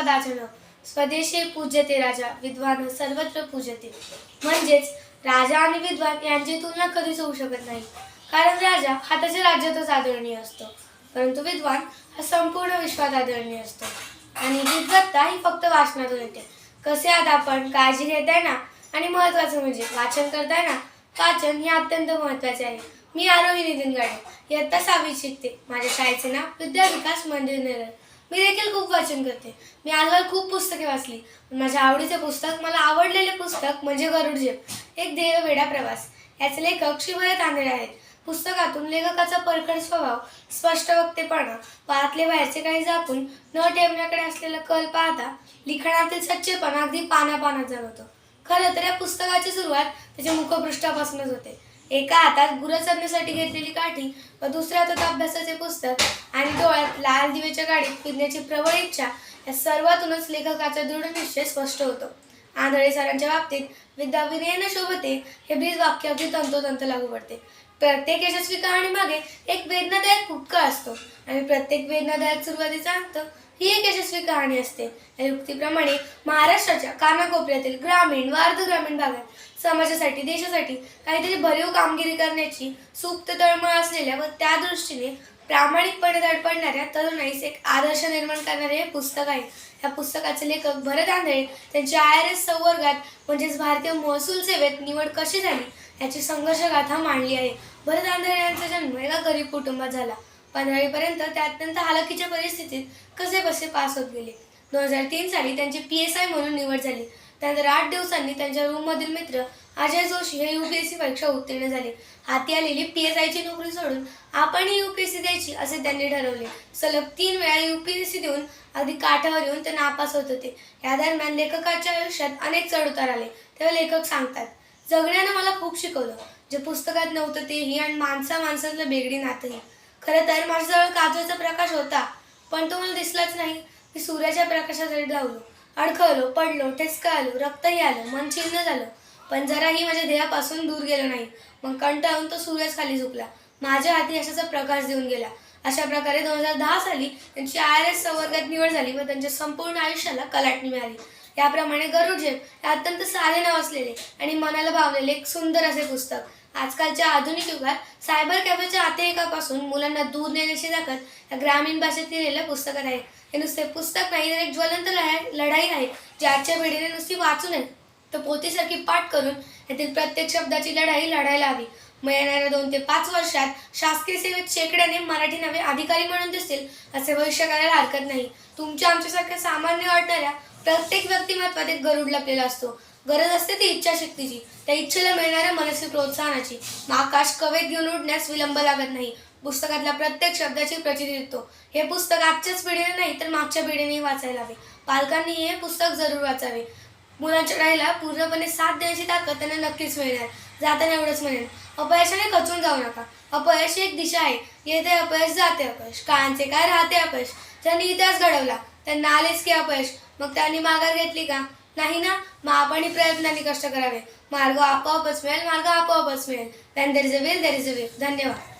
कदाचन. स्वदेशी पूज्यते राजा विद्वान सर्वत्र पूजते म्हणजेच राजा आणि विद्वान यांची तुलना कधीच होऊ शकत नाही. कारण राजा हा त्याच्या राज्यातच आदरणीय असतो. परंतु विद्वान हा संपूर्ण विश्वात आदरणीय असतो. आणि विद्वत्ता ही फक्त वाचनातून येते कसे आता आपण? काळजी घेताय ना? आणि महत्वाचं म्हणजे वाचन करताय ना? वाचन हे अत्यंत महत्त्वाचे आहे. मी आरोही नितीन गाडे. इयत्ता सहावी शिकते. माझ्या शाळेचे नाव विद्या विकास मंदिर नेरळ. मी देखील खूप वाचन करते. मी आजवर खूप पुस्तके वाचली. माझ्या आवडीचे पुस्तक मला आवडलेले पुस्तक म्हणजे गरुडजे एक देव वेडा प्रवास. याचे लेखक शिवय तांदळे आहेत. पुस्तकातून लेखकाचा परखड स्वभाव स्पष्ट वक्तेपणा व आतले बाहेरचे काही झाकून न ठेवण्याकडे असलेला कल पाहता लिखाणातील सच्चेपणा अगदी पानापानात जाणवतो. खरं तर या पुस्तकाची सुरुवात त्याच्या मुखपृष्ठापासूनच होते. एका हातात गुरं चढण्यासाठी घेतलेली काठी व दुसऱ्या हातात अभ्यासाचे पुस्तक आणि डोळ्यात लाल दिवेच्या गाडीत फिरण्याची प्रबळ इच्छा या सर्वातूनच लेखकाचा दृढ निश्चय स्पष्ट होतो. आंधळे सरांच्या बाबतीत विद्या विनयन शोभते हे ब्रीज वाक्य अगदी तंतोतंत लागू पडते. प्रत्येक यशस्वी कहाणी मागे एक वेदनादायक फुटका असतो आणि प्रत्येक वेदनादायक सुरुवातीचा अंत ही एक यशस्वी कहाणी असते. या युक्तीप्रमाणे महाराष्ट्राच्या कानाकोपऱ्यातील ग्रामीण व अर्धग्रामीण भागात समाजासाठी देशासाठी काहीतरी भरीव कामगिरी करण्याची सुप्त तळमळ असलेल्या व त्या दृष्टीने प्रामाणिकपणे धडपडणाऱ्या तरुणाईस एक आदर्श निर्माण करणारे हे पुस्तक आहे. या पुस्तकाचे लेखक भरत आंधळे त्यांच्या आय आर एस संवर्गात म्हणजेच भारतीय महसूल सेवेत निवड कशी झाली याची संघर्षगाथा मांडली आहे. भरत आंधळे यांचा जन्म एका गरीब कुटुंबात झाला. पंधरावीपर्यंत ते अत्यंत हालाकीच्या परिस्थितीत कसे बसे पास होत गेले? दोन हजार तीन साली त्यांची पी एस आय म्हणून निवड झाली. त्यानंतर आठ दिवसांनी त्यांच्या रूममधील मित्र अजय जोशी हे यू पी एस सी परीक्षा उत्तीर्ण झाले. हाती आलेली पी एस आयची नोकरी सोडून आपणही यू पी ए सी द्यायची असे त्यांनी ठरवले. सलग तीन वेळा यू पी एस सी देऊन अगदी काठावर येऊन ते नापास होत होते. या दरम्यान लेखकाच्या आयुष्यात अनेक चढ उतार आले. तेव्हा लेखक सांगतात जगण्यानं मला खूप शिकवलं. जे पुस्तकात नव्हतं तेही आणि माणसा माणसातलं बेगडी नातंही. खरं तर माझ्याजवळ काजूचा प्रकाश होता पण तो मला दिसलाच नाही. मी सूर्याच्या प्रकाशासाठी धावलो अडखळलो पडलो ठेचका आलो रक्तही आलं मन छिन्न झालं. पण जराही माझ्या ध्येयापासून दूर गेलो नाही. मग कंटाळून तो सूर्यच खाली झुकला. माझ्या हाती यशाचा प्रकाश देऊन गेला. अशा प्रकारे दोन हजार दहा साली त्यांची आय आर एस संवर्गात निवड झाली व त्यांच्या संपूर्ण आयुष्याला कलाटणी मिळाली. याप्रमाणे गरुड झेप हे अत्यंत साधे नाव असलेले आणि मनाला भावलेले एक सुंदर असे पुस्तक. आजकालच्या आधुनिक युगात सायबर कॅफेच्या आतेकापासून मुलांना दूर नेण्याची ताकद या ग्रामीण भाषेत लिहिलेल्या पुस्तकात आहे. हे नुसते पुस्तक नाही तर एक ज्वलंत लढाई लढाई आहे जी आजच्या पिढीने नुसती वाचू नये तर पोतीसारखी पाठ करून यातील प्रत्येक शब्दाची लढाई लढायला हवी. मग येणाऱ्या दोन ते पाच वर्षात शासकीय सेवेत शेकड्याने मराठी नवे अधिकारी म्हणून दिसतील असे भविष्य करायला हरकत नाही. तुमच्या आमच्यासारख्या सामान्य वाटणाऱ्या प्रत्येक व्यक्तिमत्वात एक गरुड लपलेला असतो. गरज असते ती इच्छाशक्तीची. त्या इच्छेला मिळणाऱ्या मनस्वी प्रोत्साहनाची. आकाश कवेत घेऊन उडण्यास विलंब लागत नाही. पुस्तकातल्या प्रत्येक शब्दाची प्रचिती देतो. हे पुस्तक आजच्याच पिढीने नाही तर मागच्या पिढीनेही वाचायला हवे. पालकांनी हे पुस्तक जरूर वाचावे. मुलांच्या राहीला पूर्णपणे साथ देण्याची ताकद त्यांना नक्कीच मिळणार. जाताना एवढंच म्हणेन. अपयशाने खचून जाऊ नका. अपयश एक दिशा आहे. येते अपयश जाते अपयश. काळांचे काय राहते अपयश? ज्यांनी इतिहास घडवला त्यांना आलेच की अपयश. मग त्यांनी माघार घेतली का? नाही ना? मग आपणही प्रयत्नांनी कष्ट करावे. मार्ग आपोआपच मिळेल मार्ग आपोआपच मिळेल. When there is a will there is a will धन्यवाद.